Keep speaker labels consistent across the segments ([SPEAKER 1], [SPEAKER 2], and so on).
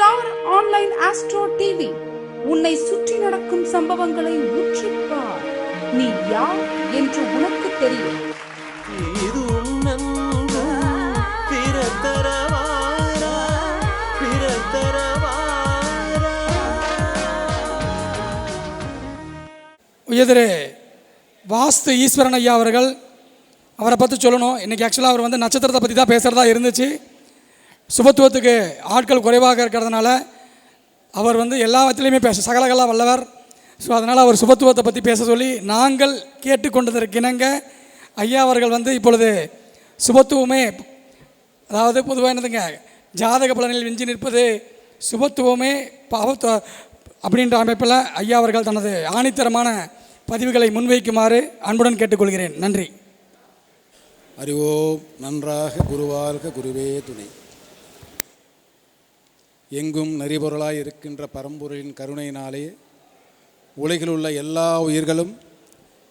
[SPEAKER 1] Star online astro TV. உன்னை சுற்றி நடக்கும் சம்பவங்களை உற்றுப்பார் நீ யார் என்று உனக்கு தெரியும்.
[SPEAKER 2] இது உன்னன்பு பிறத்தரவாரா பிறத்தரவாரா.
[SPEAKER 3] உயர்திரு வாஸ்து ஈஸ்வரன் ஐயா அவர்கள் அவரை பற்றி சொல்லணும். இன்றைக்கி ஆக்சுவலாக அவர் வந்து நட்சத்திரத்தை பற்றி தான் பேசுகிறதா இருந்துச்சு. சுபத்துவத்துக்கு ஆட்கள் குறைவாக இருக்கிறதுனால அவர் வந்து எல்லாத்துலேயுமே பேச சகலகலா வல்லவர். ஸோ அதனால் அவர் சுபத்துவத்தை பற்றி பேச சொல்லி நாங்கள் கேட்டுக்கொண்டதற்கிணங்க ஐயா அவர்கள் வந்து இப்பொழுது சுபத்துவமே அதாவது பொதுவாக என்னதுங்க ஜாதக பலனில் விஞ்சி நிற்பது சுபத்துவமே பாவத்துவ அப்படின்ற அமைப்பில் ஐயா அவர்கள் தனது ஆணித்தரமான பதிவுகளை முன்வைக்குமாறு அன்புடன் கேட்டுக்கொள்கிறேன். நன்றி.
[SPEAKER 4] அறிவோம் நன்றாக குருவாழ்க குருவே துணை. எங்கும் நெறிபொருளாய் இருக்கின்ற பரம்பொருளின் கருணையினாலே உலகில் உள்ள எல்லா உயிர்களும்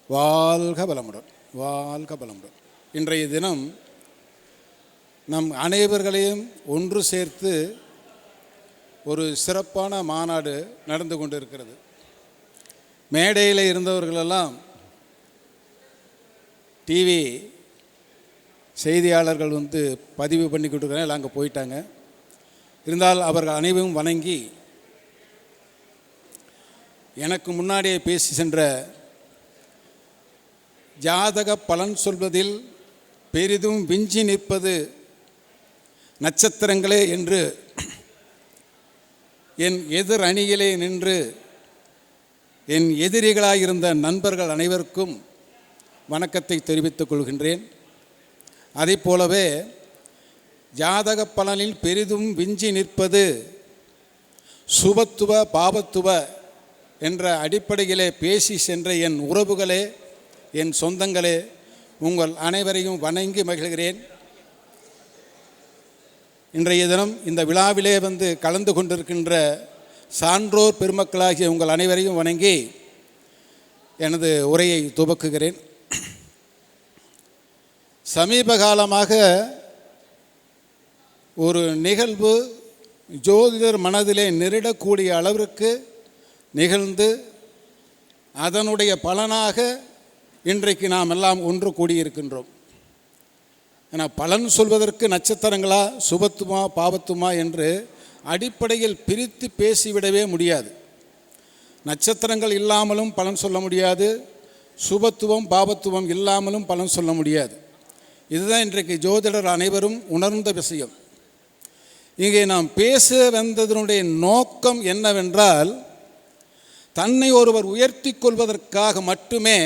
[SPEAKER 4] வாழ்க பலமுடன் வாழ்க பலமுடன் இன்றைய தினம் நம் அனைவர்களையும் ஒன்று சேர்த்து ஒரு சிறப்பான மாநாடு நடந்து கொண்டிருக்கிறது. மேடையில் இருந்தவர்களெல்லாம் டிவி செய்தியாளர்கள் வந்து பதிவு பண்ணி கொடுக்குறேன் எல்லாம் அங்கே போயிட்டாங்க. இருந்தால் அவர்கள் அனைவரும் வணங்கி எனக்கு முன்னாடியே பேசி சென்ற ஜாதக பலன் சொல்வதில் பெரிதும் விஞ்சி நிற்பது நட்சத்திரங்களே என்று என் எதிர் அணியிலே நின்று என் எதிரிகளாயிருந்த நண்பர்கள் அனைவருக்கும் வணக்கத்தை தெரிவித்துக் கொள்கின்றேன். அதைப் போலவே ஜாதக பலனில் பெரிதும் விஞ்சி நிற்பது சுபத்துவ பாபத்துவ என்ற அடிப்படையிலே பேசி சென்ற என் உறவுகளே என் சொந்தங்களே உங்கள் அனைவரையும் வணங்கி மகிழ்கிறேன். இன்றைய தினம் இந்த விழாவிலே வந்து கலந்து கொண்டிருக்கின்ற சான்றோர் பெருமக்களாகிய உங்கள் அனைவரையும் வணங்கி எனது உரையை துவக்குகிறேன். சமீப காலமாக ஒரு நிகழ்வு ஜோதிடர் மனதிலே நெருடக்கூடிய அளவிற்கு நிகழ்ந்து அதனுடைய பலனாக இன்றைக்கு நாம் எல்லாம் ஒன்று கூடியிருக்கின்றோம். ஏன்னா பலன் சொல்வதற்கு நட்சத்திரங்களா சுபத்துமா பாவத்துமா என்று அடிப்படையில் பிரித்து பேசிவிடவே முடியாது. நட்சத்திரங்கள் இல்லாமலும் பலன் சொல்ல முடியாது. சுபத்துவம் பாபத்துவம் இல்லாமலும் பலன் சொல்ல முடியாது. இதுதான் இன்றைக்கு ஜோதிடர் அனைவரும் உணர்ந்த விஷயம். இங்கே நாம் பேச வந்ததனுடைய நோக்கம் என்னவென்றால் தன்னை ஒருவர் உயர்த்தி கொள்வதற்காக மட்டுமே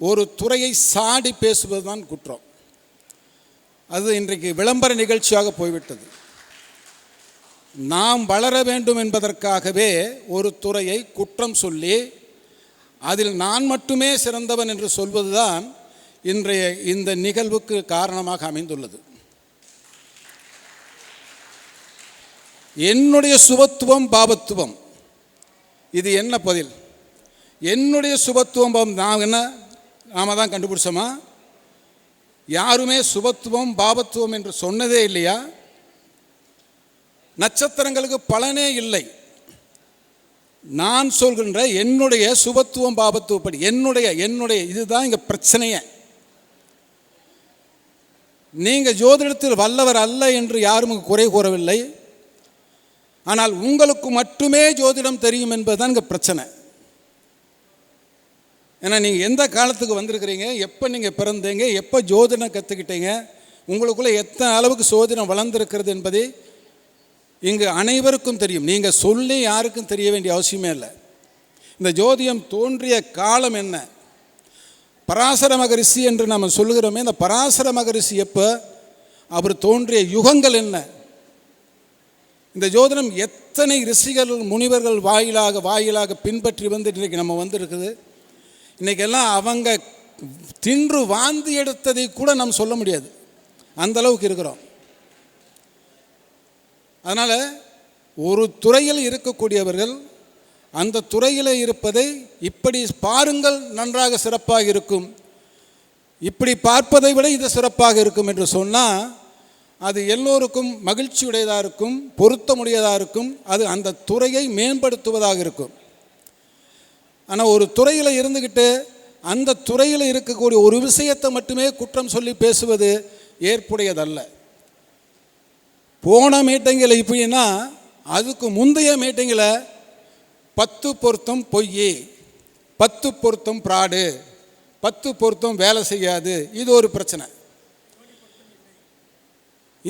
[SPEAKER 4] ஒரு துறையை சாடி பேசுவதுதான் குற்றம். அது இன்றைக்கு விளம்பர நிகழ்ச்சியாக போய்விட்டது. நாம் வளர வேண்டும் என்பதற்காகவே ஒரு துறையை குற்றம் சொல்லி அதில் நான் மட்டுமே சிறந்தவன் என்று சொல்வதுதான் இன்றைய இந்த நிகழ்வுக்கு காரணமாக அமைந்துள்ளது. என்னுடைய சுபத்துவம் பாபத்துவம். இது என்ன பதில்? என்னுடைய சுபத்துவம் பாபம் நான் என்ன? நாம தான் கண்டுபிடிச்சோமா? யாருமே சுபத்துவம் பாபத்துவம் என்று சொன்னதே இல்லையா? நட்சத்திரங்களுக்கு பலனே இல்லை. நான் சொல்கின்ற என்னுடைய சுபத்துவம் பாபத்துவப்படி என்னுடைய என்னுடைய இதுதான் இங்கே பிரச்சனையே. நீங்கள் ஜோதிடத்தில் வல்லவர் அல்ல என்று யாரும் குறை கூறவில்லை. ஆனால் உங்களுக்கு மட்டுமே ஜோதிடம் தெரியும் என்பதுதான் இங்கே பிரச்சனை. ஏன்னா நீங்கள் எந்த காலத்துக்கு வந்திருக்கிறீங்க எப்போ நீங்கள் பிறந்தீங்க எப்போ ஜோதிடம் கற்றுக்கிட்டீங்க உங்களுக்குள்ளே எத்தனை அளவுக்கு சோதிடம் வளர்ந்துருக்கிறது என்பது இங்கு அனைவருக்கும் தெரியும். நீங்கள் சொல்லி யாருக்கும் தெரிய வேண்டிய அவசியமே இல்லை. இந்த ஜோதிடம் தோன்றிய காலம் என்ன? பராசர மகரிஷி என்று நம்ம சொல்லுகிறோமே இந்த பராசர மகரிஷி எப்போ? அவர் தோன்றிய யுகங்கள் என்ன? இந்த ஜோதிடம் எத்தனை ரிஷிகள் முனிவர்கள் வாயிலாக வாயிலாக பின்பற்றி வந்து இன்றைக்கு நம்ம வந்திருக்குது. இன்றைக்கெல்லாம் அவங்க தின்று வாந்தி எடுத்ததை கூட நம்ம சொல்ல முடியாது. அந்த அளவுக்கு இருக்கிறோம். அதனால் ஒரு துறையில் இருக்கக்கூடியவர்கள் அந்த துறையில் இருப்பதை இப்படி பாருங்கள் நன்றாக சிறப்பாக இருக்கும். இப்படி பார்ப்பதை விட இது சிறப்பாக இருக்கும் என்று சொன்னால் அது எல்லோருக்கும் மகிழ்ச்சியுடையதாக இருக்கும் பொருத்தமுடையதாக இருக்கும் அது அந்த துறையை மேம்படுத்துவதாக இருக்கும். ஆனால் ஒரு துறையில் இருந்துக்கிட்டு அந்த துறையில் இருக்கக்கூடிய ஒரு விஷயத்தை மட்டுமே குற்றம் சொல்லி பேசுவது ஏற்புடையதல்ல. போன மீட்டிங்கில் இப்படின்னா அதுக்கு முந்தைய மீட்டிங்கில் பத்து பொருத்தம் பொய் பத்து பொருத்தம் பிராடு பத்து பொருத்தம் வேலை செய்யாது இது ஒரு பிரச்சனை.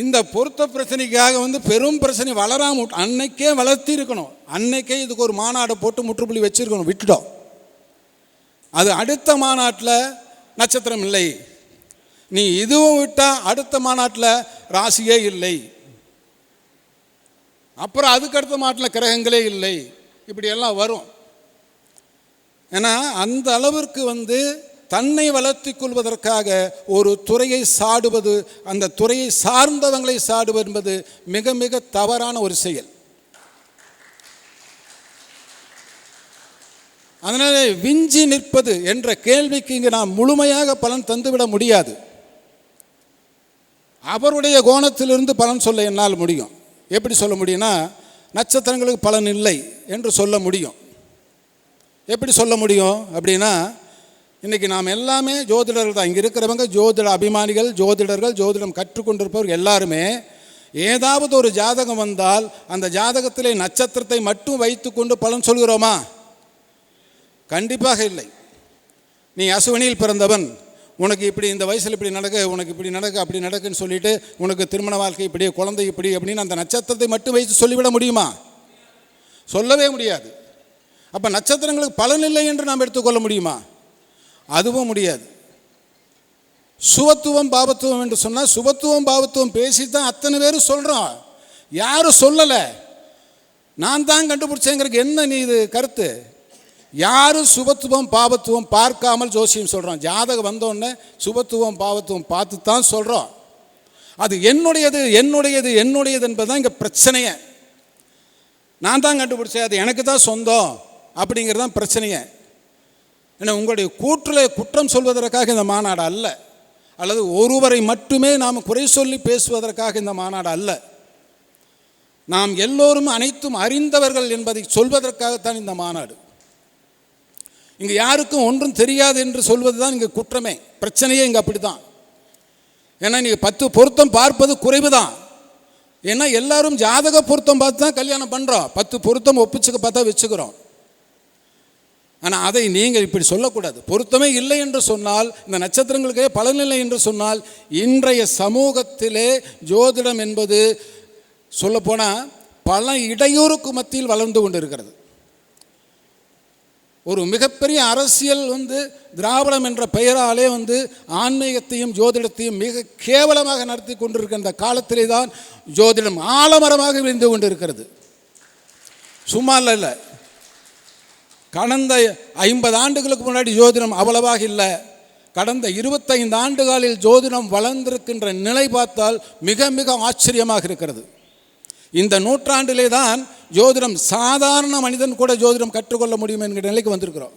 [SPEAKER 4] இந்த பொருத்த பிரச்சனைக்காக வந்து பெரும் பிரச்சனை வளராம அன்னைக்கே வளர்த்தி இருக்கணும். அன்னைக்கே இதுக்கு ஒரு மாநாடை போட்டு முற்றுப்புள்ளி வச்சிருக்கணும் விட்டுட்டோம். அது அடுத்த மாநாட்டில் நட்சத்திரம் இல்லை. நீ இதுவும் விட்டால் அடுத்த மாநாட்டில் ராசியே இல்லை. அப்புறம் அதுக்கு அடுத்த மாட்டில் கிரகங்களே இல்லை. இப்படியெல்லாம் வரும். ஏன்னா அந்த அளவிற்கு வந்து தன்னை வளர்த்தி கொள்வதற்காக ஒரு துறையை சாடுவது அந்த துறையை சார்ந்தவங்களை சாடுவது என்பது மிக மிக தவறான ஒரு செயல். அதனால் விஞ்சி நிற்பது என்ற கேள்விக்கு இங்கு நாம் முழுமையாக பலன் தந்துவிட முடியாது. அவருடைய கோணத்திலிருந்து பலன் சொல்ல என்னால் முடியும். எப்படி சொல்ல முடியும்னா நட்சத்திரங்களுக்கு பலன் இல்லை என்று சொல்ல முடியும். எப்படி சொல்ல முடியும் அப்படின்னா இன்றைக்கி நாம் எல்லாமே ஜோதிடர்கள் தான். இங்கே இருக்கிறவங்க ஜோதிட அபிமானிகள் ஜோதிடர்கள் ஜோதிடம் கற்றுக்கொண்டிருப்பவர்கள் எல்லாருமே ஏதாவது ஒரு ஜாதகம் வந்தால் அந்த ஜாதகத்திலே நட்சத்திரத்தை மட்டும் வைத்துக்கொண்டு பலன் சொல்கிறோமா? கண்டிப்பாக இல்லை. நீ அசுவனியில் பிறந்தவன். உனக்கு இப்படி இந்த வயசில் இப்படி நடக்க உனக்கு இப்படி நடக்க அப்படி நடக்குன்னு சொல்லிட்டு உனக்கு திருமண வாழ்க்கை இப்படி குழந்தை இப்படி அப்படின்னு அந்த நட்சத்திரத்தை மட்டும் வைத்து சொல்லிவிட முடியுமா? சொல்லவே முடியாது. அப்போ நட்சத்திரங்களுக்கு பலன் இல்லை என்று நாம் எடுத்துக்கொள்ள முடியுமா? அதுவும் முடியாது. சுபத்துவம் பாபத்துவம் என்று சொன்னால் சுபத்துவம் பாபத்துவம் பேசி தான் அத்தனை பேரும் சொல்கிறோம் யாரும் சொல்லலை. நான் தான் கண்டுபிடிச்சேங்கிறதுக்கு என்ன நீ இது கருத்து? யாரும் சுபத்துவம் பாபத்துவம் பார்க்காமல் ஜோசியம் சொல்கிறோம் ஜாதகம் வந்தோடனே சுபத்துவம் பாபத்துவம் பார்த்து தான் சொல்கிறோம் அது என்னுடையது என்னுடையது என்னுடையது என்பது தான் இங்கே பிரச்சனையே. நான் தான் கண்டுபிடிச்சேன் அது எனக்கு தான் சொந்தம் அப்படிங்கிறது தான் பிரச்சனையே. ஏன்னா உங்களுடைய கூற்றில் குற்றம் சொல்வதற்காக இந்த மாநாடு அல்ல. அல்லது ஒருவரை மட்டுமே நாம் குறை சொல்லி பேசுவதற்காக இந்த மாநாடு அல்ல. நாம் எல்லோரும் அனைத்தும் அறிந்தவர்கள் என்பதை சொல்வதற்காகத்தான் இந்த மாநாடு. இங்கே யாருக்கும் ஒன்றும் தெரியாது என்று சொல்வது தான் இங்கே குற்றமே. பிரச்சனையே இங்கே அப்படி தான் ஏன்னா நீங்கள் பத்து பொருத்தம் பார்ப்பது குறைவு தான் ஏன்னா எல்லாரும் ஜாதக பொருத்தம் பார்த்து தான் கல்யாணம் பண்ணுறோம் பத்து பொருத்தம் ஒப்பிச்சுக்க பார்த்தா வச்சுக்கிறோம். ஆனால் அதை நீங்கள் இப்படி சொல்லக்கூடாது. பொருத்தமே இல்லை என்று சொன்னால் இந்த நட்சத்திரங்களுக்கே பலனில்லை என்று சொன்னால் இன்றைய சமூகத்திலே ஜோதிடம் என்பது சொல்லப்போனால் பல இடையூறுக்கு மத்தியில் வளர்ந்து கொண்டு இருக்கிறது ஒரு மிகப்பெரிய அரசியல் வந்து திராவிடம் என்ற பெயராலே வந்து ஆன்மீகத்தையும் ஜோதிடத்தையும் மிக கேவலமாக நடத்தி கொண்டிருக்கிற இந்த காலத்திலே தான் ஜோதிடம் ஆலமரமாக விரிந்து கொண்டிருக்கிறது. சும்மா இல்லை கடந்த ஐம்பது ஆண்டுகளுக்கு முன்னாடி ஜோதிடம் அவ்வளவாக இல்லை. கடந்த இருபத்தைந்து ஆண்டுகளில் ஜோதிடம் வளர்ந்திருக்கின்ற நிலை பார்த்தால் மிக மிக ஆச்சரியமாக இருக்கிறது. இந்த நூற்றாண்டிலே தான் ஜோதிடம் சாதாரண மனிதன் கூட ஜோதிடம் கற்றுக்கொள்ள முடியும் என்கிற நிலைக்கு வந்திருக்கிறோம்.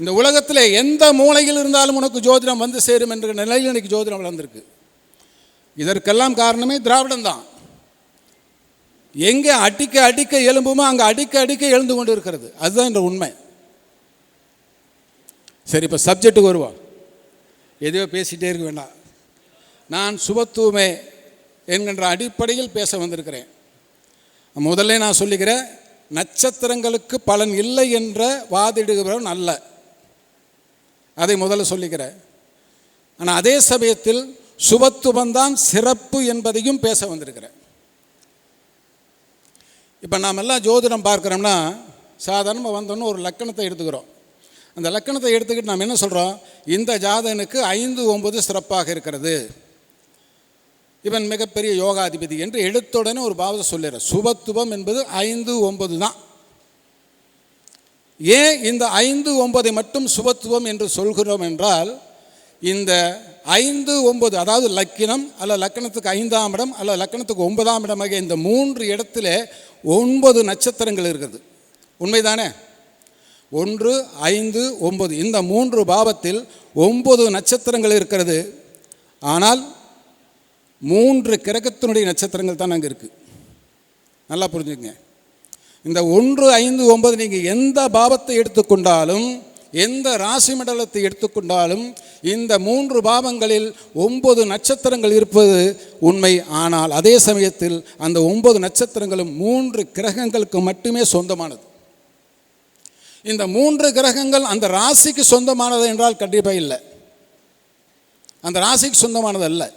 [SPEAKER 4] இந்த உலகத்தில் எந்த மூலையில் இருந்தாலும் உனக்கு ஜோதிடம் வந்து சேரும் என்கிற நிலையில் இன்னைக்கு ஜோதிடம் வளர்ந்திருக்கு. இதற்கெல்லாம் காரணமே திராவிடம் தான் எங்கே அடிக்க அடிக்க எலும்புமோ அங்கே அடிக்க அடிக்க எழுந்து கொண்டு இருக்கிறது அதுதான் இந்த உண்மை. சரி இப்போ சப்ஜெக்ட்டுக்கு வருவோம். எதையோ பேசிகிட்டே இருக்க வேண்டாம். நான் சுபத்துவமே என்கின்ற அடிப்படையில் பேச வந்திருக்கிறேன். முதல்ல நான் சொல்லிக்கிறேன் நட்சத்திரங்களுக்கு பலன் இல்லை என்ற வாதிடுகிறவன் அல்ல. அதை முதல்ல சொல்லிக்கிறேன் ஆனால் அதே சமயத்தில் சுபத்துவம்தான் சிறப்பு என்பதையும் பேச வந்திருக்கிறேன் இப்போ நாம் எல்லாம் ஜோதிடம் பார்க்குறோம்னா சாதாரணமாக வந்தோன்னு ஒரு லக்கணத்தை எடுத்துக்கிறோம். அந்த லக்கணத்தை எடுத்துக்கிட்டு நாம் என்ன சொல்கிறோம் இந்த ஜாதகனுக்கு ஐந்து ஒன்பது சிறப்பாக இருக்கிறது. இவன் மிகப்பெரிய யோகாதிபதி என்று எடுத்துடனே ஒரு பாவத்தை சொல்லிடுற. சுபத்துவம் என்பது ஐந்து ஒன்பது தான். ஏன் இந்த ஐந்து ஒன்பதை மட்டும் சுபத்துவம் என்று சொல்கிறோம் என்றால் இந்த ஐந்து ஒன்பது அதாவது லக்கினம் அல்ல லக்கணத்துக்கு ஐந்தாம் இடம் அல்ல லக்கணத்துக்கு ஒன்பதாம் இடமாக இந்த மூன்று இடத்துல ஒன்பது நட்சத்திரங்கள் இருக்குது. உண்மைதானே? ஒன்று ஐந்து ஒன்பது. இந்த மூன்று பாவத்தில் ஒன்பது நட்சத்திரங்கள் இருக்கிறது. ஆனால் மூன்று கிரகத்தினுடைய நட்சத்திரங்கள் தான் அங்கே இருக்குது நல்லா புரிஞ்சுக்கங்க. இந்த ஒன்று ஐந்து ஒன்பது நீங்கள் எந்த பாவத்தை எடுத்துக்கொண்டாலும் எந்த ராசி மண்டலத்தை எடுத்துக்கொண்டாலும் இந்த மூன்று பாவங்களில் ஒன்பது நட்சத்திரங்கள் இருப்பது உண்மை. ஆனால் அதே சமயத்தில் அந்த ஒன்பது நட்சத்திரங்களும் மூன்று கிரகங்களுக்கு மட்டுமே சொந்தமானது. இந்த மூன்று கிரகங்கள் அந்த ராசிக்கு சொந்தமானது என்றால் கண்டிப்பாக இல்லை. அந்த ராசிக்கு சொந்தமானது அல்ல.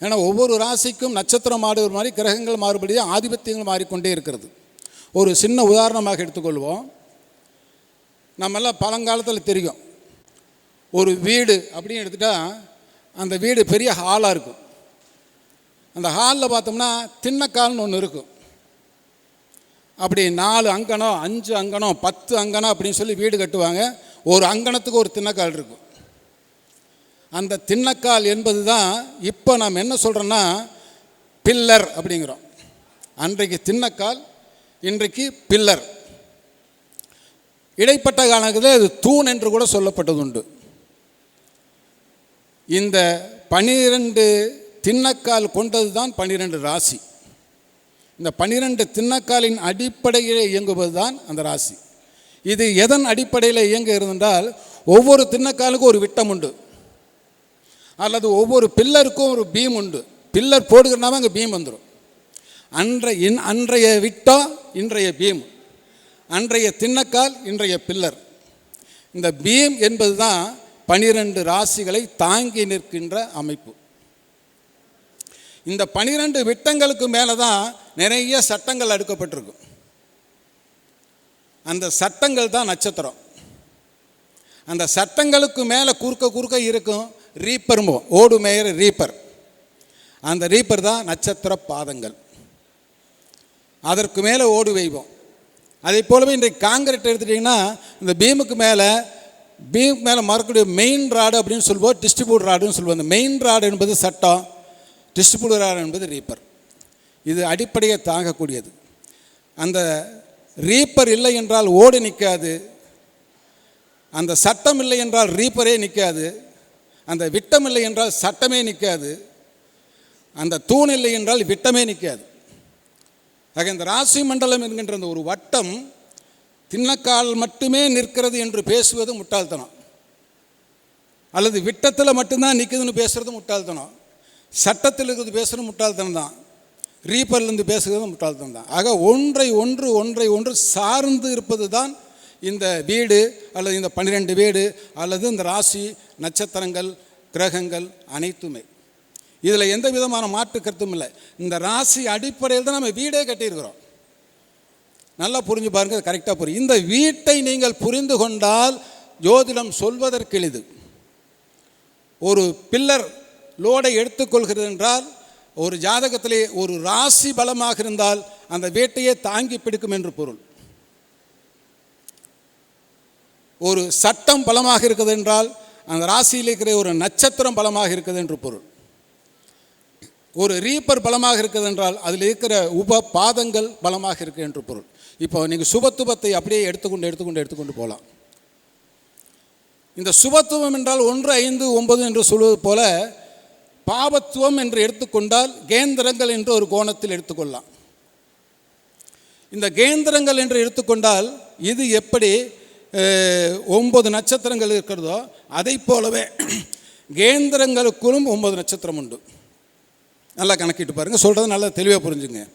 [SPEAKER 4] ஏன்னா ஒவ்வொரு ராசிக்கும் நட்சத்திரம் மாறுகிற மாதிரி கிரகங்கள் மாறுபடியே ஆதிபத்தியங்கள் மாறிக்கொண்டே இருக்கிறது. ஒரு சின்ன உதாரணமாக எடுத்துக்கொள்வோம். நம்மெல்லாம் பழங்காலத்தில் தெரியும். ஒரு வீடு அப்படின்னு எடுத்துட்டால் அந்த வீடு பெரிய ஹாலாக இருக்கும். அந்த ஹாலில் பார்த்தோம்னா திண்ணக்கால்னு ஒன்று இருக்கும். அப்படி நாலு அங்கனம் அஞ்சு அங்கனம் பத்து அங்கனம் அப்படின்னு சொல்லி வீடு கட்டுவாங்க. ஒரு அங்கனத்துக்கு ஒரு திண்ணக்கால் இருக்கும். அந்த திண்ணக்கால் என்பது தான் இப்போ நாம் என்ன சொல்கிறோன்னா பில்லர் அப்படிங்கிறோம். அன்றைக்கு திண்ணக்கால் இன்றைக்கு பில்லர். இடைப்பட்ட காலத்தில் அது தூண் என்று கூட சொல்லப்பட்டதுண்டு. இந்த பனிரெண்டு திண்ணக்கால் கொண்டது தான் பனிரெண்டு ராசி. இந்த பனிரெண்டு திண்ணக்காலின் அடிப்படையில் இயங்குவது தான் அந்த ராசி. இது எதன் அடிப்படையில் இயங்குகிறது என்றால் ஒவ்வொரு திண்ணக்காலுக்கும் ஒரு விட்டம் உண்டு. அல்லது ஒவ்வொரு பில்லருக்கும் ஒரு பீம் உண்டு. பில்லர் போடுகிறனாவே அங்கே பீம் வந்துடும் அன்றைய இன் அன்றைய விட்டம் இன்றைய பீம். அன்றைய திண்ணக்கால் இன்றைய பில்லர். இந்த பீம் என்பது தான் பனிரெண்டு ராசிகளை தாங்கி நிற்கின்ற அமைப்பு. இந்த பனிரெண்டு விட்டங்களுக்கு மேலே தான் நிறைய சட்டங்கள் அடுக்கப்பட்டிருக்கும். அந்த சட்டங்கள் தான் நட்சத்திரம். அந்த சட்டங்களுக்கு மேலே குறுக்க குறுக்க இருக்கும் ரீப்பர் ஓடு மேயர் ரீப்பர். அந்த ரீப்பர் தான் நட்சத்திர பாதங்கள். அதற்கு மேலே ஓடு வைவோம் அதே போலவே இன்றைக்கு காங்கிரீட் எடுத்துட்டிங்கன்னா இந்த பீமுக்கு மேலே பீமுக்கு மேலே மறக்கக்கூடிய மெயின் ராடு அப்படின்னு சொல்லுவோம் டிஸ்ட்ரிபியூட் ராடுன்னு சொல்லுவோம் அந்த மெயின் ராடு என்பது சட்டம் டிஸ்ட்ரிபியூட் ராடு என்பது ரீப்பர் இது அடிப்படையை தாங்கக்கூடியது. அந்த ரீப்பர் இல்லை என்றால் ஓடு நிற்காது அந்த சட்டம் இல்லை என்றால் ரீப்பரே நிற்காது அந்த விட்டம் இல்லை என்றால் சட்டமே நிற்காது அந்த தூண் இல்லை என்றால் விட்டமே நிற்காது ஆக இந்த ராசி மண்டலம் என்கின்ற அந்த ஒரு வட்டம் திண்ணக்கால் மட்டுமே நிற்கிறது என்று பேசுவது முட்டாள்தனம். அல்லது விட்டத்தில் மட்டும்தான் நிற்குதுன்னு பேசுகிறது முட்டாள்தனம். சட்டத்தில் இருக்கிறது பேசுகிறது முட்டாள்தனம் தான். ரீப்பர்லேருந்து பேசுகிறது முட்டாள்தனம் தான். ஆக ஒன்றை ஒன்று ஒன்றை ஒன்று சார்ந்து இருப்பது தான் இந்த வீடு அல்லது இந்த பன்னிரெண்டு வீடு அல்லது இந்த ராசி நட்சத்திரங்கள் கிரகங்கள் அனைத்துமே. இதில் எந்த விதமான மாற்று கருத்தும் இல்லை. இந்த ராசி அடிப்படையில் தான் நம்ம வீடே கட்டியிருக்கிறோம். நல்லா புரிஞ்சு பாருங்க கரெக்டாக புரியும் இந்த வீட்டை நீங்கள் புரிந்து கொண்டால் ஜோதிடம் சொல்வதற்கு எளிது. ஒரு பில்லர் லோடை எடுத்துக்கொள்கிறது என்றால் ஒரு ஜாதகத்திலே ஒரு ராசி பலமாக இருந்தால் அந்த வீட்டையே தாங்கி பிடிக்கும் என்று பொருள். ஒரு சட்டம் பலமாக இருக்குது என்றால் அந்த ராசியில் இருக்கிற ஒரு நட்சத்திரம் பலமாக இருக்குது என்று பொருள். ஒரு ரீப்பர் பலமாக இருக்குது என்றால் அதில் இருக்கிற உப பாதங்கள் பலமாக இருக்கு என்று பொருள். இப்போ நீங்கள் சுபத்துவத்தை அப்படியே எடுத்துக்கொண்டு எடுத்துக்கொண்டு எடுத்துக்கொண்டு போகலாம். இந்த சுபத்துவம் என்றால் ஒன்று ஐந்து ஒன்பது என்று சொல்வது போல பாபத்துவம் என்று எடுத்துக்கொண்டால் கேந்திரங்கள் என்று ஒரு கோணத்தில் எடுத்துக்கொள்ளலாம். இந்த கேந்திரங்கள் என்று எடுத்துக்கொண்டால் இது எப்படி ஒன்பது நட்சத்திரங்கள் இருக்கிறதோ அதை போலவே கேந்திரங்களுக்குள்ளும் ஒன்பது நட்சத்திரம் உண்டு. நல்லா கணக்கிட்டு பாருங்கள் சொல்கிறது நல்லா தெளிவாக புரிஞ்சுங்க.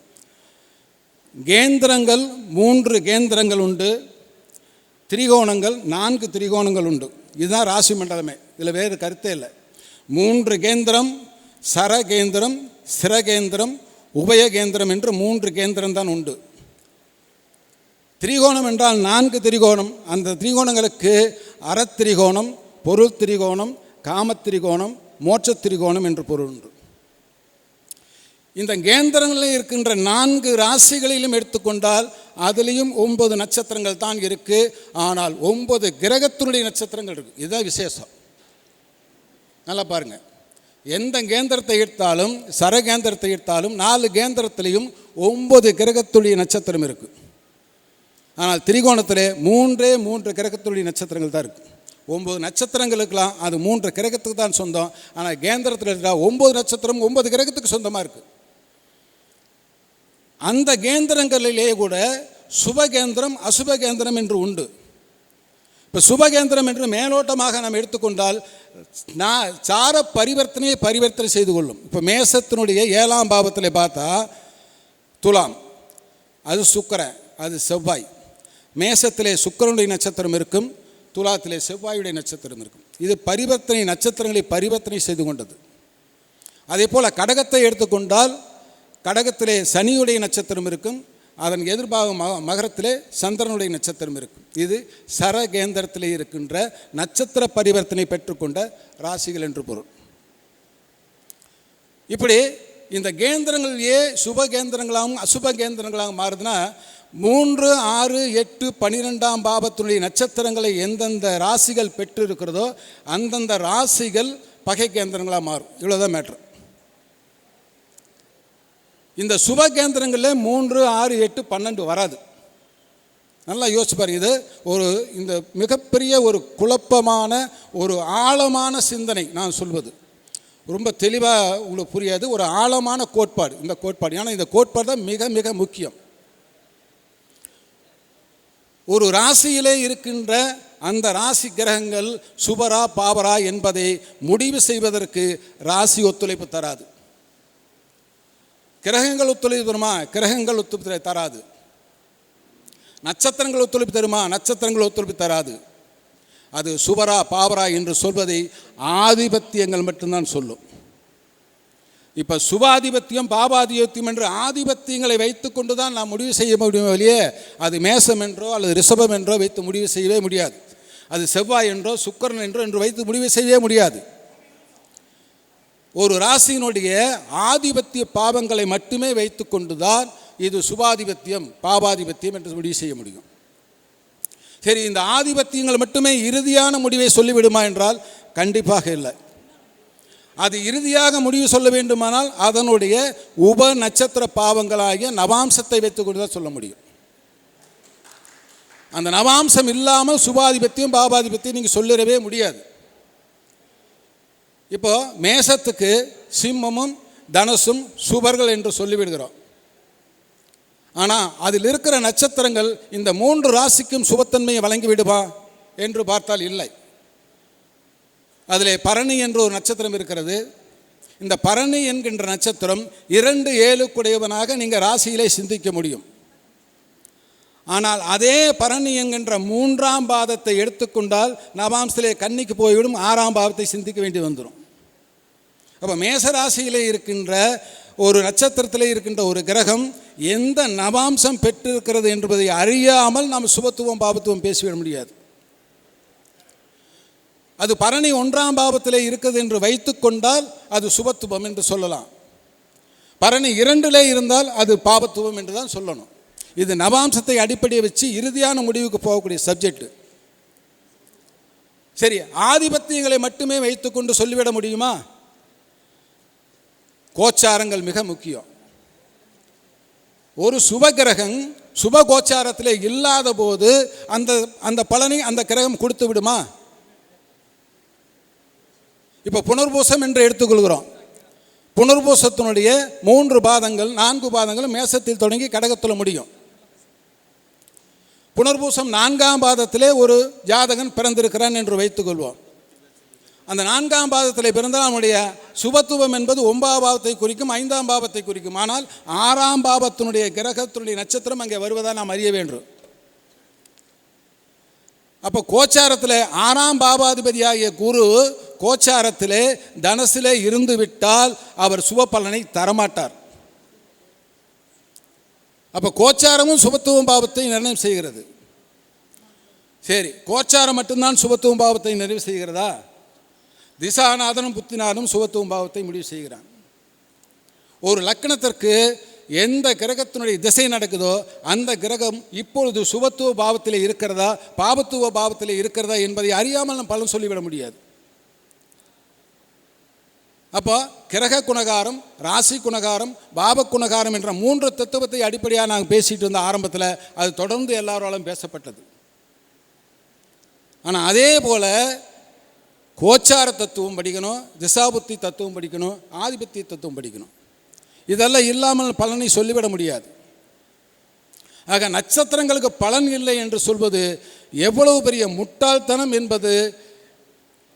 [SPEAKER 4] கேந்திரங்கள் மூன்று கேந்திரங்கள் உண்டு. திரிகோணங்கள் நான்கு திரிகோணங்கள் உண்டு. இதுதான் ராசி மண்டலமே. இதில் வேறு கருத்தே இல்லை. மூன்று கேந்திரம் சரகேந்திரம் சிரகேந்திரம் உபயகேந்திரம் என்று மூன்று கேந்திரம் தான் உண்டு. திரிகோணம் என்றால் நான்கு திரிகோணம். அந்த திரிகோணங்களுக்கு அறத்திரிகோணம் பொருள் திரிகோணம் காமத்திரிகோணம் மோட்ச திரிகோணம் என்று பொருள் உண்டு. இந்த கேந்திரங்களில் இருக்கின்ற நான்கு ராசிகளிலும் எடுத்துக்கொண்டால் அதுலேயும் ஒன்பது நட்சத்திரங்கள் தான் இருக்குது ஆனால் ஒன்பது கிரகத்தினுடைய நட்சத்திரங்கள் இருக்குது இதுதான் விசேஷம். நல்லா பாருங்கள் எந்த கேந்திரத்தை எடுத்தாலும் சரகேந்திரத்தை எடுத்தாலும் நாலு கேந்திரத்திலையும் ஒன்பது கிரகத்துடைய நட்சத்திரம் இருக்குது ஆனால் திரிகோணத்தில் மூன்றே மூன்று கிரகத்துடைய நட்சத்திரங்கள் தான் இருக்குது ஒம்பது நட்சத்திரங்களுக்கெல்லாம் அது மூன்று கிரகத்துக்கு தான் சொந்தம். ஆனால் கேந்திரத்தில் இருக்கிற ஒம்பது நட்சத்திரம் ஒன்பது கிரகத்துக்கு சொந்தமாக இருக்குது அந்த கேந்திரங்களிலே கூட சுபகேந்திரம் அசுபகேந்திரம் என்று உண்டு. இப்போ சுபகேந்திரம் என்று மேலோட்டமாக நாம் எடுத்துக்கொண்டால் நான் சார பரிவர்த்தனையை பரிவர்த்தனை செய்து கொள்ளும். இப்போ மேசத்தினுடைய ஏழாம் பாவத்தில் பார்த்தா துலாம் அது சுக்கர அது செவ்வாய். மேசத்திலே சுக்கரனுடைய நட்சத்திரம் இருக்கும் துலாத்திலே செவ்வாயுடைய நட்சத்திரம் இருக்கும். இது பரிவர்த்தனை நட்சத்திரங்களை பரிவர்த்தனை செய்து கொண்டது. அதே போல் கடகத்தை எடுத்துக்கொண்டால் கடகத்திலே சனியுடைய நட்சத்திரம் இருக்கும் அதன் எதிர்பாகம் மகரத்திலே சந்திரனுடைய நட்சத்திரம் இருக்கும். இது சரகேந்திரத்திலே இருக்கின்ற நட்சத்திர பரிவர்த்தனை பெற்றுக்கொண்ட ராசிகள் என்று பொருள். இப்படி இந்த கேந்திரங்களிலேயே சுப கேந்திரங்களாகவும் அசுப கேந்திரங்களாகவும் மாறுதுன்னா மூன்று ஆறு எட்டு பனிரெண்டாம் பாவத்தினுடைய நட்சத்திரங்களை எந்தெந்த ராசிகள் பெற்று இருக்கிறதோ அந்தந்த ராசிகள் பகை கேந்திரங்களாக மாறும். இவ்வளோதான் மேட்ரு இந்த சுப கேந்திரங்களில் மூன்று ஆறு எட்டு பன்னெண்டு வராது. நல்லா யோசிச்சு பாருங்க. இது ஒரு இந்த மிகப்பெரிய ஒரு குழப்பமான ஒரு ஆழமான சிந்தனை நான் சொல்வது. ரொம்ப தெளிவாக உங்களுக்கு புரியாது. ஒரு ஆழமான கோட்பாடு. இந்த கோட்பாடு. ஏன்னா இந்த கோட்பாடு தான் மிக மிக முக்கியம். ஒரு ராசியிலே இருக்கின்ற அந்த ராசி கிரகங்கள் சுபரா பாவரா என்பதை முடிவு செய்வதற்கு ராசி ஒத்துழைப்பு தராது. கிரகங்கள் ஒத்துழைப்பு தருமா? கிரகங்கள் ஒத்துழைப்பு தராது. நட்சத்திரங்கள் ஒத்துழைப்பு தருமா? நட்சத்திரங்கள் ஒத்துழைப்பு தராது. அது சுவரா பாவரா என்று சொல்வதை ஆதிபத்தியங்கள் மட்டும்தான் சொல்லும். இப்போ சுபாதிபத்தியம் பாபாதிபத்தியம் என்று ஆதிபத்தியங்களை வைத்துக்கொண்டு தான் நாம் முடிவு செய்ய முடியும் வெளியே அது மேசம் என்றோ அல்லது ரிஷபம் என்றோ வைத்து முடிவு செய்யவே முடியாது. அது செவ்வாய் என்றோ சுக்கரன் என்றோ என்று வைத்து முடிவு செய்யவே முடியாது. ஒரு ராசியினுடைய ஆதிபத்திய பாவங்களை மட்டுமே வைத்து கொண்டுதான் இது சுபாதிபத்தியம் பாபாதிபத்தியம் என்று முடிவு செய்ய முடியும். சரி இந்த ஆதிபத்தியங்கள் மட்டுமே இறுதியான முடிவை சொல்லிவிடுமா என்றால் கண்டிப்பாக இல்லை. அது இறுதியாக முடிவு சொல்ல வேண்டுமானால் அதனுடைய உப நட்சத்திர பாவங்களாகிய நவாம்சத்தை வைத்துக்கொண்டு தான் சொல்ல முடியும். அந்த நவாம்சம் இல்லாமல் சுபாதிபத்தியம் பாபாதிபத்தியம் நீங்கள் சொல்லிடவே முடியாது. இப்போ மேசத்துக்கு சிம்மமும் தனுசும் சுபர்கள் என்று சொல்லிவிடுகிறோம். ஆனால் அதில் இருக்கிற நட்சத்திரங்கள் இந்த மூன்று ராசிக்கும் சுபத்தன்மையை வழங்கிவிடுமா என்று பார்த்தால் இல்லை. அதிலே பரணி என்ற ஒரு நட்சத்திரம் இருக்கிறது. இந்த பரணி என்கின்ற நட்சத்திரம் இரண்டு ஏழுக்குடையவனாக நீங்கள் ராசியிலே சிந்திக்க முடியும். ஆனால் அதே பரணி என்கின்ற மூன்றாம் பாதத்தை எடுத்துக்கொண்டால் நவாம்சிலே கன்னிக்கு போய்விடும் ஆறாம் பாவத்தை சிந்திக்க வேண்டி வந்துடும் அப்போ மேசராசியிலே இருக்கின்ற ஒரு நட்சத்திரத்திலே இருக்கின்ற ஒரு கிரகம் எந்த நவாம்சம் பெற்றிருக்கிறது என்பதை அறியாமல் நாம் சுபத்துவம் பாபத்துவம் பேசிவிட முடியாது. அது பரணி ஒன்றாம் பாவத்திலே இருக்குது என்று வைத்துக்கொண்டால் அது சுபத்துவம் என்று சொல்லலாம். பரணி இரண்டிலே இருந்தால் அது பாபத்துவம் என்று தான் சொல்லணும். இது நவாம்சத்தை அடிப்படையை வச்சு இறுதியான முடிவுக்கு போகக்கூடிய சப்ஜெக்ட். சரி ஆதிபத்தியங்களை மட்டுமே வைத்துக்கொண்டு சொல்லிவிட முடியுமா? கோச்சாரங்கள் மிக முக்கியம். ஒரு சுபகிரகம் சுப கோச்சாரத்தில் இல்லாத போது அந்த அந்த பலனை அந்த கிரகம் கொடுத்து விடுமா? இப்போ புனர்பூசம் என்று எடுத்துக்கொள்கிறோம். புனர்பூசத்தினுடைய மூன்று பாதங்கள் நான்கு பாதங்கள் மேசத்தில் தொடங்கி கடகத்தில் முடியும். புனர்பூசம் நான்காம் பாதத்திலே ஒரு ஜாதகன் பிறந்திருக்கிறான் என்று வைத்துக்கொள்வோம். அந்த நான்காம் பாதத்தில் பிறந்தால் நம்முடைய சுபத்துவம் என்பது ஒன்பதாம் பாவத்தை குறிக்கும் ஐந்தாம் பாவத்தை குறிக்கும். ஆனால் ஆறாம் பாவத்தினுடைய கிரகத்தினுடைய நட்சத்திரம் அங்கே வருவதாக நாம் அறிய வேண்டும். அப்போ கோச்சாரத்தில் ஆறாம் பாபாதிபதியாகிய குரு கோச்சாரத்திலே தனசிலே இருந்து விட்டால் அவர் சுப பலனை தரமாட்டார். அப்போ கோச்சாரமும் சுபத்துவம் பாவத்தை நிர்ணயம் செய்கிறது. சரி கோச்சாரம் மட்டும்தான் சுபத்துவம் பாவத்தை நிறைவு செய்கிறதா? திசாநாதனும் புத்திநாதனும் சுகத்துவம் பாவத்தை முடிவு செய்கிறான். ஒரு லக்கணத்திற்கு எந்த கிரகத்தினுடைய திசை நடக்குதோ அந்த கிரகம் இப்பொழுது சுபத்துவ பாவத்தில் இருக்கிறதா பாபத்துவ பாவத்தில் இருக்கிறதா என்பதை அறியாமல் நம்ம பலன் சொல்லிவிட முடியாது. அப்போ கிரக குணகாரம் ராசி குணகாரம் பாப குணகாரம் என்ற மூன்று தத்துவத்தை அடிப்படையாக நாங்கள் பேசிகிட்டு இருந்த ஆரம்பத்தில் அது தொடர்ந்து எல்லாராலும் பேசப்பட்டது. ஆனால் அதே போல் கோச்சார தத்துவம் படிக்கணும் திசாபுத்தி தத்துவம் படிக்கணும் ஆதிபத்திய தத்துவம் படிக்கணும். இதெல்லாம் இல்லாமல் பலனை சொல்லிவிட முடியாது. ஆக நட்சத்திரங்களுக்கு பலன் இல்லை என்று சொல்வது எவ்வளவு பெரிய முட்டாள்தனம் என்பது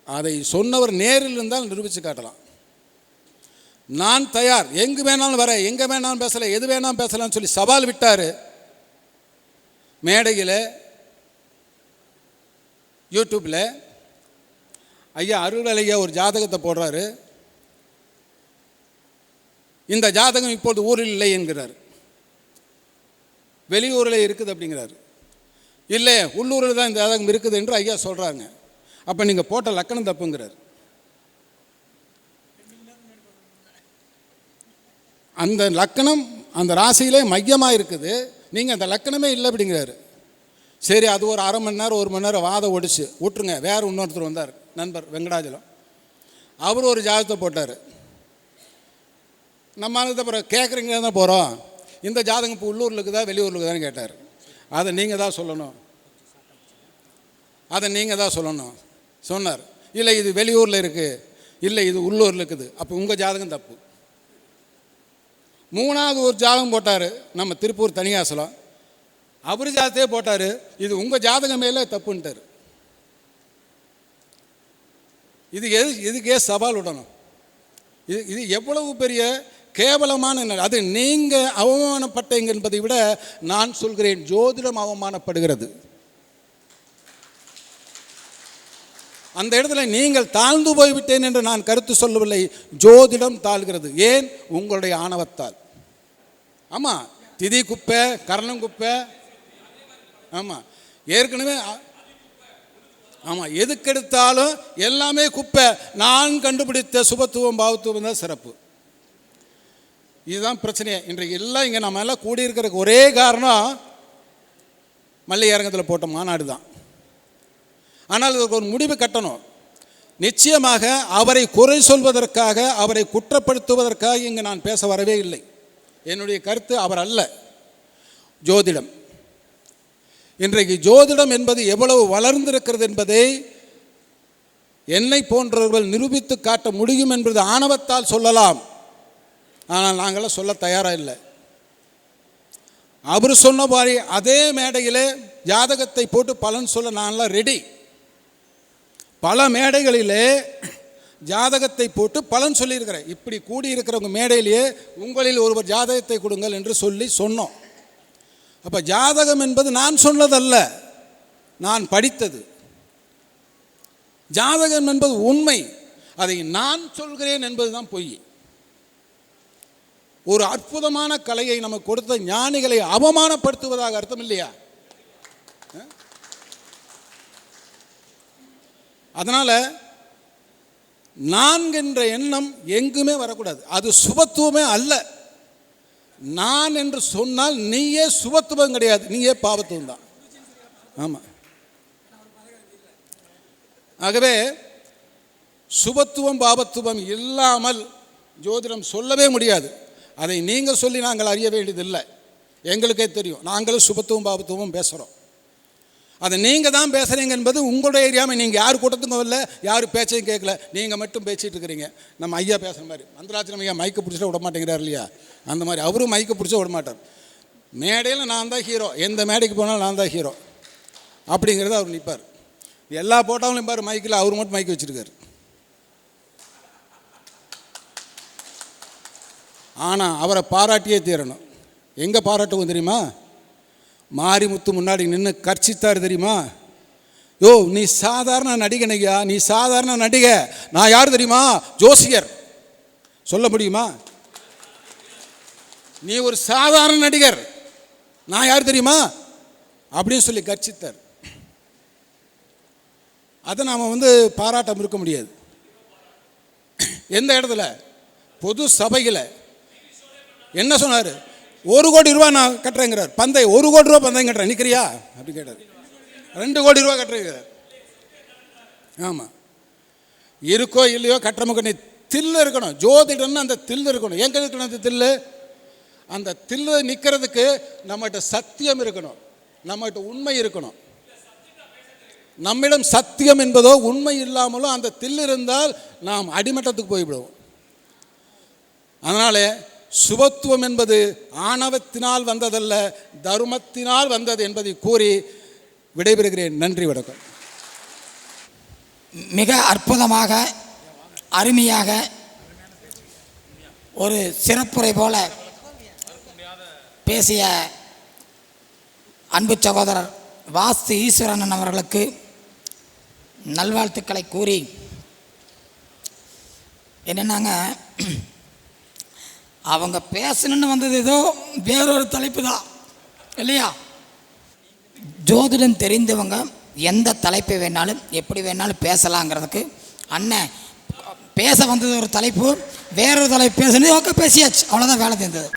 [SPEAKER 4] அதை சொன்னவர் நேரில் இருந்தால் நிரூபித்து காட்டலாம். நான் தயார் எங்கு வேணாலும் வர எங்கே வேணாலும் பேசலை எது வேணாலும் பேசலாம்னு சொல்லி சவால் விட்டார். மேடையில் யூடியூப்பில் ஐயா அருள் ஒரு ஜாதகத்தை போடுறாரு. இந்த ஜாதகம் இப்போது ஊரில் இல்லை என்கிறார். வெளியூரில் இருக்குது அப்படிங்கிறாரு. இல்லை உள்ளூரில் தான் இந்த ஜாதகம் இருக்குது என்று ஐயா சொல்கிறாங்க அப்போ நீங்கள் போட்ட லக்கணம் தப்புங்கிறார். அந்த லக்கணம் அந்த ராசியிலே மையமாக இருக்குது. நீங்கள் அந்த லக்கணமே இல்லை அப்படிங்கிறாரு. சரி அது ஒரு அரை மணி நேரம் ஒரு மணி நேரம் வாதம் ஒடிச்சு விட்டுருங்க வேறு இன்னொருத்தர் வந்தார். நண்பர் வெங்கடாஜலம். அவர் ஒரு ஜாதகத்தை போட்டார். நம்ம ஆளுக்கு அப்புறம் கேட்குறீங்க தான் போகிறோம் இந்த ஜாதகம் இப்போ உள்ளூரில் இருக்குதா வெளியூரில் இருக்குதான்னு கேட்டார். அதை நீங்கள் தான் சொல்லணும். அதை நீங்கள் தான் சொல்லணும். சொன்னார். இல்லை இது வெளியூரில் இருக்குது இல்லை இது உள்ளூரில் இருக்குது. அப்போ உங்கள் ஜாதகம் தப்பு. மூணாவது ஒரு ஜாதகம் போட்டார். நம்ம திருப்பூர் தனியாசலம். அவர் ஜாதகத்தையே போட்டார். இது உங்கள் ஜாதகம் மேலே தப்புன்ட்டார். இது எது இதுக்கே சவால் விடணும். இது இது எவ்வளவு பெரிய கேவலமான அது நீங்கள் அவமானப்பட்டீங்க என்பதை விட நான் சொல்கிறேன் ஜோதிடம் அவமானப்படுகிறது. அந்த இடத்துல நீங்கள் தாழ்ந்து போய்விட்டேன் என்று நான் கருத்து சொல்லவில்லை. ஜோதிடம் தாழ்கிறது. ஏன்? உங்களுடைய ஆணவத்தால். ஆமாம் திதி குப்பை கரணம் குப்பை. ஆமாம் ஏற்கனவே ஆமாம் எதுக்கெடுத்தாலும் எல்லாமே குப்பை. நான் கண்டுபிடித்த சுபத்துவம் பாவத்துவம் தான் சிறப்பு. இதுதான் பிரச்சனையே. இன்றைக்கு எல்லாம் இங்கே நம்ம எல்லாம் கூடியிருக்கிறதுக்கு ஒரே காரணம் மல்லிகரங்கத்தில் போட்ட மாநாடு தான். ஆனால் இதற்கு ஒரு முடிவு கட்டணும். நிச்சயமாக அவரை குறை சொல்வதற்காக அவரை குற்றப்படுத்துவதற்காக இங்கே நான் பேச வரவே இல்லை. என்னுடைய கருத்து அவர் அல்ல. ஜோதிடம். இன்றைக்கு ஜோதிடம் என்பது எவ்வளவு வளர்ந்திருக்கிறது என்பதை என்னை போன்றவர்கள் நிரூபித்து காட்ட முடியும் என்பது ஆணவத்தால் சொல்லலாம். ஆனால் நாங்களாம் சொல்ல தயாராக இல்லை. அவர் சொன்ன மாதிரி அதே மேடையில் ஜாதகத்தை போட்டு பலன் சொல்ல நான்லாம் ரெடி பல மேடைகளிலே ஜாதகத்தை போட்டு பலன் சொல்லியிருக்கிறேன். இப்படி கூடியிருக்கிறவங்க மேடையிலேயே உங்களில் ஒருவர் ஜாதகத்தை கொடுங்கள் என்று சொல்லி சொன்னோம். அப்போ ஜாதகம் என்பது நான் சொன்னதல்ல நான் படித்தது. ஜாதகம் என்பது உண்மை அதை நான் சொல்கிறேன் என்பதுதான் பொய். ஒரு அற்புதமான கலையை நமக்கு கொடுத்த ஞானிகளை அவமானப்படுத்துவதாக அர்த்தம் இல்லையா? அதனால் நான் என்ற எண்ணம் எங்குமே வரக்கூடாது. அது சுபத்துவமே அல்ல. நான் என்று சொன்னால் நீயே சுபத்துவம் கிடையாது. நீயே பாவத்துவம் தான். ஆமாம் ஆகவே சுபத்துவம் பாபத்துவம் இல்லாமல் ஜோதிடம் சொல்லவே முடியாது. அதை நீங்கள் சொல்லி நாங்கள் அறிய வேண்டியதில்லை. எங்களுக்கே தெரியும். நாங்களும் சுபத்துவம் பாபத்துவம் பேசுகிறோம் அதை நீங்கள் தான் பேசுகிறீங்க என்பது உங்களுடைய ஏரியாமல் நீங்கள் யார் கூட்டத்துக்கும் இல்லை யார் பேச்சையும் கேட்கல நீங்கள் மட்டும் பேசிகிட்டு இருக்கிறீங்க. நம்ம ஐயா பேசுகிற மாதிரி. மந்திராச்சலம் ஐயா மைக்கை பிடிச்சிட்டு விட மாட்டேங்கிறார் இல்லையா? அந்த மாதிரி. அவரும் மைக்கை பிடிச்சா விட மாட்டார். மேடையில் நான் தான் ஹீரோ எந்த மேடைக்கு போனாலும் நான் தான் ஹீரோ அப்படிங்கிறத அவர் நிற்பார் எல்லா போட்டாலும் பாரு மைக்கில் அவர் மட்டும் மைக் வச்சுருக்காரு. ஆனால் அவரை பாராட்டியே தீரணும். எங்கே பாராட்டுவோம் தெரியுமா? மாரிமுத்து முன்னாடி நின்று கர்ச்சித்தார் தெரியுமா? யோ நீ சாதாரண நடிகன் ஐயா நீ சாதாரண நடிகை. நான் யார் தெரியுமா? ஜோசியர். சொல்ல முடியுமா? நீ ஒரு சாதாரண நடிகர். நான் யார் தெரியுமா? அப்படின்னு சொல்லி கர்ச்சித்தார். அதை நாம் வந்து பாராட்டம் இருக்க முடியாது. எந்த இடத்துல? பொது சபையில். என்ன சொன்னார்? ஒரு கோடி ரூபா நான் கட்டுறேங்கிறார். பந்தயம் ஒரு கோடி ரூபா பந்தயம் கட்டுறேன். நிற்கிறியா அப்படி கேட்டார். ரெண்டு கோடி ரூபா கட்டுறேங்கிறார். ஆமாம் இருக்கோ இல்லையோ கட்டுறமுக்கு நீ தில்லு இருக்கணும். ஜோதிடம்னு அந்த தில்லு இருக்கணும். எங்கே இருக்கணும் அந்த தில்லு? அந்த தில்லு நிற்கிறதுக்கு நம்மகிட்ட சத்தியம் இருக்கணும். நம்மகிட்ட உண்மை இருக்கணும். நம்மிடம் சத்தியம் என்பதோ உண்மை இல்லாமலோ அந்த தில் இருந்தால் நாம் அடிமட்டத்துக்கு போய்விடுவோம். அதனாலே சுபத்துவம் என்பது ஆணவத்தினால் வந்ததல்ல தர்மத்தினால் வந்தது என்பதை கூறி விடைபெறுகிறேன். நன்றி வணக்கம்.
[SPEAKER 5] மிக அற்புதமாக அருமையாக ஒரு சிறப்புரை போல பேசிய அன்பு சகோதரர் வாஸ்து ஈஸ்வரன் அவர்களுக்கு நல்வாழ்த்துக்களை கூறி என்னென்னாங்க அவங்க பேசணுன்னு வந்தது ஏதோ வேறொரு தலைப்பு தான் இல்லையா? ஜோதிடம் தெரிந்தவங்க எந்த தலைப்பை வேணாலும் எப்படி வேணாலும் பேசலாங்கிறதுக்கு. அண்ணன் பேச வந்தது ஒரு தலைப்பு வேறொரு தலைப்பு பேசணும். ஓகே பேசியாச்சு. அவ்வளோதான் வேலை தெரிந்தது.